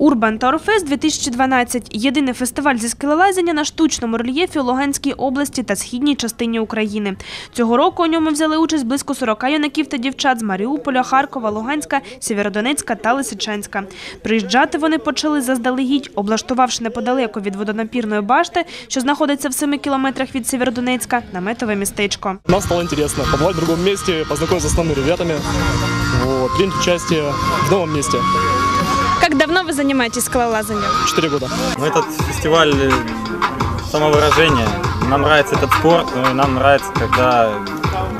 Урбан Таурфест 2012 – єдиний фестиваль зі скелелазіння на штучному рельєфі у Луганській області та східній частині України. Цього року у ньому взяли участь близько 40 юнаків та дівчат з Маріуполя, Харкова, Луганська, Сєвєродонецька та Лисичанська. Приїжджати вони почали заздалегідь, облаштувавши неподалеку від водонапірної башти, що знаходиться в 7 кілометрах від Сєвєродонецька, наметове містечко. Нам стало интересно побывать в другом месте, познакомиться с новыми ребятами, вот, принять участие в новом месте. Давно ви займаєтесь скелелазанням? Четыре года. Ну, Этот фестиваль э, самовыражения. Нам нравится этот спорт, но и нам нравится, когда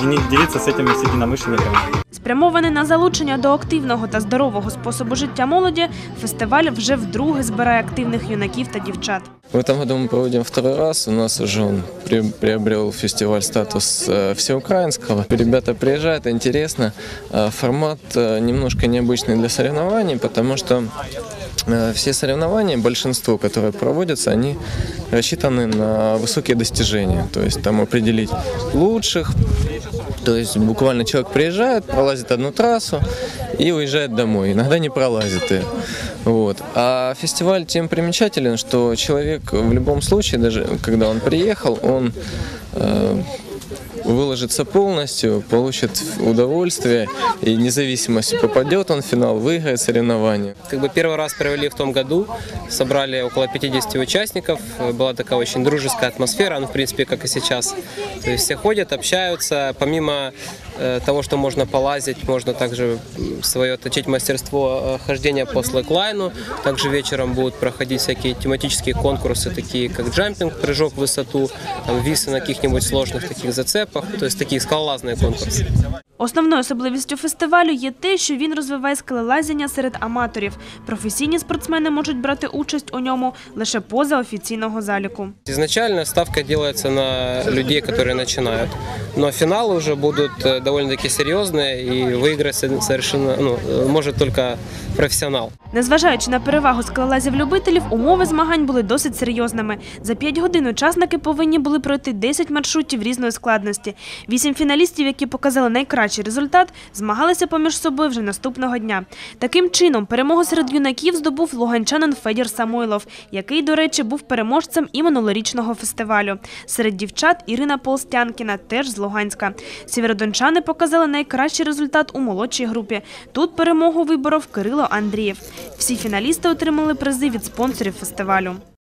дели- делиться с этими с единомышленниками. Спрямований на залучення до активного та здорового способу життя молоді, фестиваль вже вдруге збирає активних юнаків та дівчат. В этом году мы проводим второй раз. У нас уже он при- приобрел фестиваль статус э, всеукраинского. Ребята приезжают, интересно. А Формат э, немножко необычный для соревнований, потому что э, все соревнования, большинство, которые проводятся, они рассчитаны на высокие достижения. То есть там определить лучших. То есть буквально человек приезжает, пролазит одну трассу и уезжает домой. Иногда не пролазит ее. Вот. А фестиваль тем примечателен, что человек в любом случае, даже когда он приехал, он э, выложится полностью, получит удовольствие и независимость, попадет он в финал, выиграет соревнование. Как бы первый раз провели в том году, собрали около 50 участников, Была такая очень дружеская атмосфера, ну, в принципе, как и сейчас. То есть все ходят, общаются, помимо э, того, что можно полазить, можно также свое точить мастерство э, хождения по слэклайну. Также вечером будут проходить всякие тематические конкурсы, такие как джампинг, прыжок в высоту, там, висы на каких-нибудь сложных таких зацепах, то есть такие скалолазные конкурсы. Основною особливістю фестивалю є те, що він розвиває скелелазіння серед аматорів. Професійні спортсмени можуть брати участь у ньому лише поза офіційного заліку. Изначально ставка делается на людей, которые начинают. Но финалы уже будут э, довольно-таки серьезные, и выиграть со- совершенно ну, э, может только профессионал. Незважаючи на перевагу скелелазів-любителів, умови змагань були досить серйозними. За 5 годин учасники повинні були пройти 10 маршрутів різної складності. Вісім фіналістів, які показали найкращий результат, змагалися поміж собою вже наступного дня. Таким чином, перемогу серед юнаків здобув луганчанин Федір Самойлов, який, до речі, був переможцем і минулорічного фестивалю. Серед дівчат Ірина Полстянкіна, теж з Луганська. Сєвєродончани показали найкращий результат у молодшій групі. Тут перемогу виборов Кирило Андрієв. Всі фіналісти отримали призи від спонсорів фестивалю.